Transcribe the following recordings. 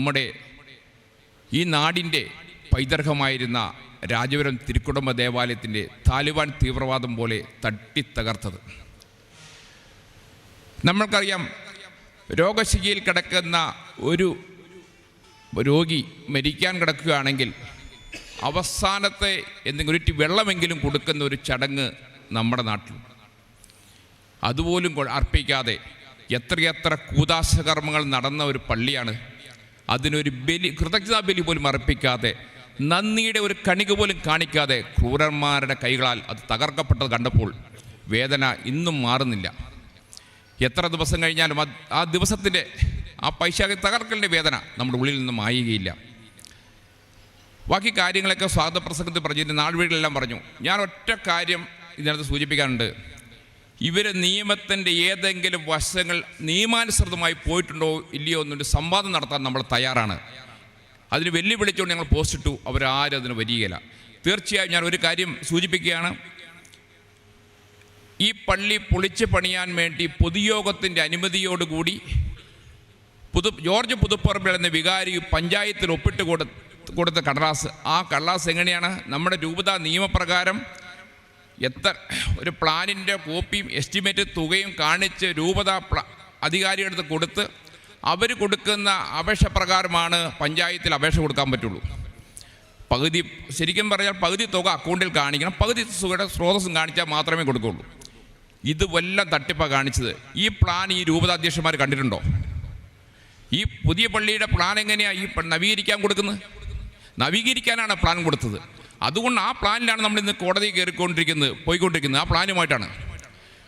നമ്മുടെ ഈ നാടിന്റെ പൈതൃകമായിരുന്ന രാജപുരം തിരുക്കുടുംബ ദേവാലയത്തിന്റെ താലിബാൻ തീവ്രവാദം പോലെ തട്ടിത്തകർത്തത്. നമ്മൾക്കറിയാം രോഗശികയിൽ കിടക്കുന്ന ഒരു രോഗി മരിക്കാൻ കിടക്കുകയാണെങ്കിൽ അവസാനത്തെ എന്തെങ്കിലും ഒരു വെള്ളമെങ്കിലും കൊടുക്കുന്ന ഒരു ചടങ്ങ് നമ്മുടെ നാട്ടിൽ. അതുപോലും അർപ്പിക്കാതെ എത്രയെത്ര കൂതാശകർമ്മങ്ങൾ നടന്ന ഒരു പള്ളിയാണ് അതിനൊരു ബലി കൃതജ്ഞതാ ബലി പോലും അർപ്പിക്കാതെ നന്ദിയുടെ ഒരു കണിക പോലും കാണിക്കാതെ ക്രൂരന്മാരുടെ കൈകളാൽ അത് തകർക്കപ്പെട്ടത് കണ്ടപ്പോൾ വേദന ഇന്നും മാറുന്നില്ല. എത്ര ദിവസം കഴിഞ്ഞാലും ആ ദിവസത്തിന്റെ ആ പൈശാഖ തകർക്കലിന്റെ വേദന നമ്മുടെ ഉള്ളിൽ നിന്നും മായുകയില്ല. ബാക്കി കാര്യങ്ങളൊക്കെ സ്വാഗത പ്രസംഗത്തിൽ പറഞ്ഞു നാൾവഴികളെല്ലാം പറഞ്ഞു. ഞാൻ ഒറ്റ കാര്യം ഇതിനകത്ത് സൂചിപ്പിക്കാനുണ്ട്. ഇവർ നിയമത്തിന്റെ ഏതെങ്കിലും വശങ്ങൾ നിയമാനുസൃതമായി പോയിട്ടുണ്ടോ ഇല്ലയോ എന്നൊരു സംവാദം നടത്താൻ നമ്മൾ തയ്യാറാണ്. അതിന് വെല്ലുവിളിച്ചുകൊണ്ട് ഞങ്ങൾ പോസ്റ്റ് ഇട്ടു. അവരാരും അതിന് വരികയില്ല. തീർച്ചയായും ഞാൻ ഒരു കാര്യം സൂചിപ്പിക്കുകയാണ്. ഈ പള്ളി പൊളിച്ച് പണിയാൻ വേണ്ടി പൊതുയോഗത്തിന്റെ അനുമതിയോടുകൂടി പുതു ജോർജ് പുതുപ്പറമ്പിൽ എന്ന വികാരി പഞ്ചായത്തിൽ ഒപ്പിട്ട് കൊടു കൊടുത്ത കടലാസ്. ആ കടലാസ് എങ്ങനെയാണ്? നമ്മുടെ രൂപതാ നിയമപ്രകാരം എത്ര ഒരു പ്ലാനിന്റെ കോപ്പിയും എസ്റ്റിമേറ്റ് തുകയും കാണിച്ച് രൂപത അധികാരിയെടുത്ത് കൊടുത്ത് അവർ കൊടുക്കുന്ന അപേക്ഷ പ്രകാരമാണ് പഞ്ചായത്തിൽ അപേക്ഷ കൊടുക്കാൻ പറ്റുള്ളൂ. പകുതി ശരിക്കും പറഞ്ഞാൽ പകുതി തുക അക്കൗണ്ടിൽ കാണിക്കണം. പകുതി തുകയുടെ സ്രോതസ്സും കാണിച്ചാൽ മാത്രമേ കൊടുക്കുള്ളൂ ഇത് വല്ല തട്ടിപ്പാണ് കാണിച്ചത്. ഈ പ്ലാൻ ഈ രൂപതാധ്യക്ഷന്മാർ കണ്ടിട്ടുണ്ടോ? ഈ പുതിയ പള്ളിയുടെ പ്ലാൻ എങ്ങനെയാണ് ഈ നവീകരിക്കാൻ കൊടുക്കുന്നത്? നവീകരിക്കാനാണ് പ്ലാൻ കൊടുത്തത്. അതുകൊണ്ട് ആ പ്ലാനിലാണ് നമ്മൾ ഇന്ന് കോടതി കയറിക്കൊണ്ടിരിക്കുന്നത് പോയിക്കൊണ്ടിരിക്കുന്നത്. ആ പ്ലാനുമായിട്ടാണ്.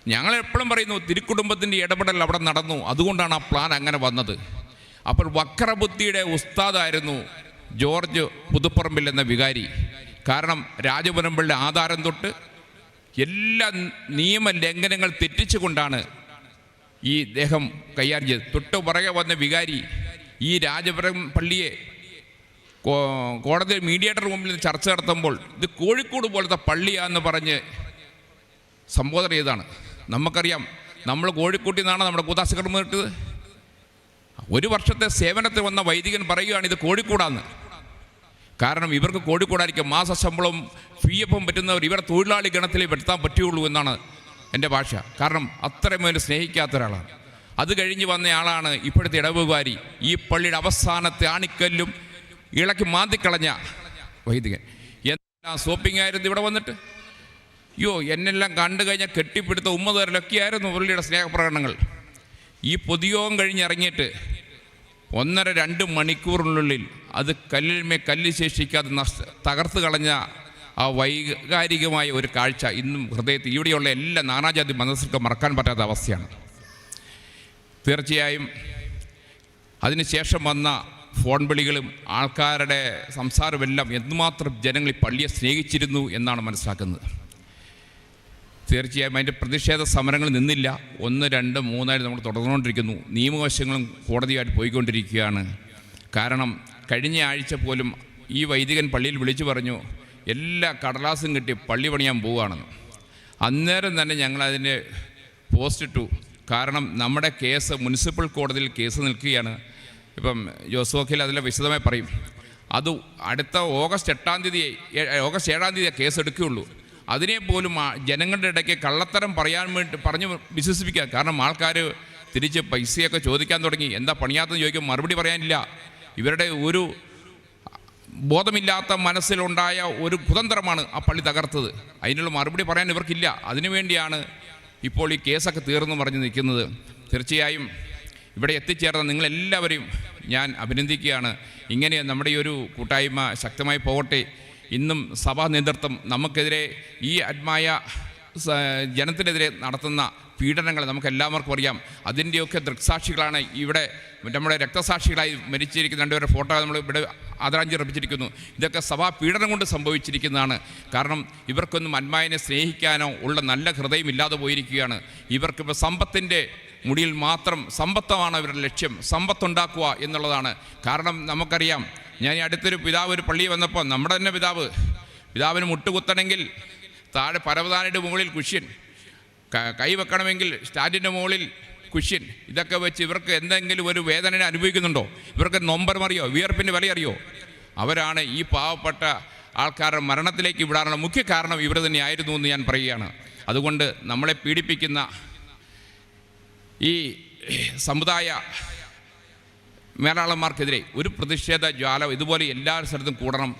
ഞങ്ങൾ എപ്പോഴും പറയുന്നു തിരുക്കുടുംബത്തിന്റെ ഇടപെടൽ അവിടെ നടന്നു. അതുകൊണ്ടാണ് ആ പ്ലാൻ അങ്ങനെ വന്നത്. അപ്പോൾ വക്രബുദ്ധിയുടെ ഉസ്താദായിരുന്നു ജോർജ് പുതുപ്പറമ്പിൽ എന്ന വികാരി. കാരണം രാജപുരമ്പിളിന്റെ ആധാരം തൊട്ട് എല്ലാ നിയമ ലംഘനങ്ങൾ തെറ്റിച്ചുകൊണ്ടാണ് ഈ ദേഹം കൈകാര്യം ചെയ്ത് തൊട്ട് പുറകെ വന്ന വികാരി ഈ രാജപുരം പള്ളിയെ കോടതി മീഡിയേറ്റർ മുമ്പിൽ ചർച്ച നടത്തുമ്പോൾ ഇത് കോഴിക്കോട് പോലത്തെ പള്ളിയാന്ന് പറഞ്ഞ് സംബോധന ചെയ്താണ് നമുക്കറിയാം നമ്മൾ കോഴിക്കോട്ടിൽ നിന്നാണ് നമ്മുടെ കൂതാശകർമ്മ കിട്ടിയത് ഒരു വർഷത്തെ സേവനത്തിൽ വന്ന വൈദികൻ പറയുകയാണ് ഇത് കോഴിക്കോടാന്ന്. കാരണം ഇവർക്ക് കോഴിക്കോടായിരിക്കും മാസ ശമ്പളവും ഫീ എഫും പറ്റുന്നവർ ഇവരെ തൊഴിലാളി ഗണത്തിലേ പെടുത്താൻ പറ്റുകയുള്ളൂ എന്നാണ് എന്റെ ഭാഷ. കാരണം അത്രയും അവന് സ്നേഹിക്കാത്ത ഒരാളാണ്. അത് കഴിഞ്ഞ് വന്ന ആളാണ് ഇപ്പോഴത്തെ ഇടവുകാരി ഈ പള്ളിയുടെ അവസാനത്തെ ആണിക്കല്ലും ഇളക്കി മാന്തിക്കളഞ്ഞ വൈദികൻ. എന്താ സോപ്പിംഗ് ആയിരുന്നു ഇവിടെ വന്നിട്ട്? അയ്യോ എന്നെല്ലാം കണ്ടു കഴിഞ്ഞാൽ കെട്ടിപ്പിടുത്ത ഉമ്മ തരലൊക്കെയായിരുന്നു പുള്ളിയുടെ സ്നേഹപ്രകടനങ്ങൾ. ഈ പൊതുയോഗം കഴിഞ്ഞിറങ്ങിയിട്ട് ഒന്നര രണ്ട് മണിക്കൂറിനുള്ളിൽ അത് കല്ലിന്മേ കല്ല് ശേഷിക്കാതെ നഷ്ട തകർത്ത് കളഞ്ഞ ആ വൈകാരികമായ ഒരു കാഴ്ച ഇന്നും ഹൃദയത്തിൽ ഇവിടെയുള്ള എല്ലാ നാനാജാതി മനസ്സിൽക്കും മറക്കാൻ പറ്റാത്ത അവസ്ഥയാണ്. തീർച്ചയായും അതിനുശേഷം വന്ന ഫോൺ വിളികളും ആൾക്കാരുടെ സംസാരമെല്ലാം എന്തുമാത്രം ജനങ്ങൾ ഈ പള്ളിയെ സ്നേഹിച്ചിരുന്നു എന്നാണ് മനസ്സിലാക്കുന്നത്. തീർച്ചയായും അതിന്റെ പ്രതിഷേധ സമരങ്ങൾ നിന്നില്ല. ഒന്ന് രണ്ട് മൂന്നായിട്ട് നമ്മൾ തുടർന്നുകൊണ്ടിരിക്കുന്നു. നിയമവശങ്ങളും കോടതിയായിട്ട് പോയിക്കൊണ്ടിരിക്കുകയാണ്. കാരണം കഴിഞ്ഞ ആഴ്ച പോലും ഈ വൈദികൻ പള്ളിയിൽ വിളിച്ചു പറഞ്ഞു എല്ലാ കടലാസും കിട്ടി പള്ളി പണിയാൻ പോവുകയാണെന്ന് അന്നേരം തന്നെ ഞങ്ങൾ അതിന്റെ പോസ്റ്റ് ഇട്ടു കാരണം നമ്മുടെ കേസ് മുനിസിപ്പൽ കോടതിയിൽ കേസ് നിൽക്കുകയാണ്. ഇപ്പം ജോസോഖിൽ അതിൽ വിശദമായി പറയും. അത് അടുത്ത ഓഗസ്റ്റ് എട്ടാം തീയതി ഓഗസ്റ്റ് ഏഴാം തീയതി കേസ് എടുക്കുകയുള്ളൂ. അതിനെ പോലും ജനങ്ങളുടെ ഇടയ്ക്ക് കള്ളത്തരം പറയാൻ വേണ്ടി പറഞ്ഞ് വിശ്വസിപ്പിക്കുക കാരണം ആൾക്കാർ തിരിച്ച് പൈസയൊക്കെ ചോദിക്കാൻ തുടങ്ങി. എന്താ പണിയാത്തെന്ന് ചോദിക്കും മറുപടി പറയാനില്ല. ഇവരുടെ ഒരു ബോധമില്ലാത്ത മനസ്സിലുണ്ടായ ഒരു കുതന്ത്രമാണ് ആ പള്ളി തകർത്തത്. അതിനുള്ള മറുപടി പറയാൻ ഇവർക്കില്ല. അതിനുവേണ്ടിയാണ് ഇപ്പോൾ ഈ കേസൊക്കെ തീർന്നു പറഞ്ഞ് നിൽക്കുന്നത്. തീർച്ചയായും ഇവിടെ എത്തിച്ചേർന്ന നിങ്ങളെല്ലാവരെയും ഞാൻ അഭിനന്ദിക്കുകയാണ്. ഇങ്ങനെ നമ്മുടെ ഈ ഒരു കൂട്ടായ്മ ശക്തമായി പോകട്ടെ. ഇന്നും സഭാ നേതൃത്വം നമുക്കെതിരെ ഈ ആത്മായ ജനത്തിനെതിരെ നടത്തുന്ന പീഡനങ്ങൾ നമുക്ക് എല്ലാവർക്കും അറിയാം. അതിന്റെയൊക്കെ ദൃക്സാക്ഷികളാണ് ഇവിടെ നമ്മുടെ രക്തസാക്ഷികളായി മരിച്ചിരിക്കുന്ന രണ്ടുപേരുടെ ഫോട്ടോ നമ്മൾ ഇവിടെ ആദരാഞ്ജലി അർപ്പിച്ചിരിക്കുന്നു. ഇതൊക്കെ സഭാ പീഡനം കൊണ്ട് സംഭവിച്ചിരിക്കുന്നതാണ്. കാരണം ഇവർക്കൊന്നും അന്മായനെ സ്നേഹിക്കാനോ ഉള്ള നല്ല ഹൃദയം ഇല്ലാതെ പോയിരിക്കുകയാണ്. ഇവർക്കിപ്പോൾ സമ്പത്തിന്റെ മുടിയിൽ മാത്രം സമ്പത്താണ് അവരുടെ ലക്ഷ്യം. സമ്പത്തുണ്ടാക്കുക എന്നുള്ളതാണ്. കാരണം നമുക്കറിയാം ഞാൻ ഈ അടുത്തൊരു പിതാവ് ഒരു പള്ളിയിൽ വന്നപ്പോൾ നമ്മുടെ തന്നെ പിതാവ് പിതാവിന് മുട്ടുകുത്തണമെങ്കിൽ താഴെ പരവതാനിയുടെ മുകളിൽ കുഷ്യൻ കൈ വെക്കണമെങ്കിൽ സ്റ്റാൻഡിന്റെ മുകളിൽ കുഷ്യൻ. ഇതൊക്കെ വെച്ച് ഇവർക്ക് എന്തെങ്കിലും ഒരു വേദന അനുഭവിക്കുന്നുണ്ടോ? ഇവർക്ക് നൊമ്പരം അറിയോ വിയർപ്പിന്റെ വില അറിയോ? അവരാണ് ഈ പാവപ്പെട്ട ആൾക്കാരുടെ മരണത്തിലേക്ക് വിടാനുള്ള മുഖ്യ കാരണം ഇവർ തന്നെയായിരുന്നു എന്ന് ഞാൻ പറയുകയാണ്. അതുകൊണ്ട് നമ്മളെ പീഡിപ്പിക്കുന്ന ഈ സമുദായ മേലാളന്മാർക്കെതിരെ ഒരു പ്രതിഷേധ ജ്വാല ഇതുപോലെ എല്ലാ സ്ഥലത്തും കൂടണം.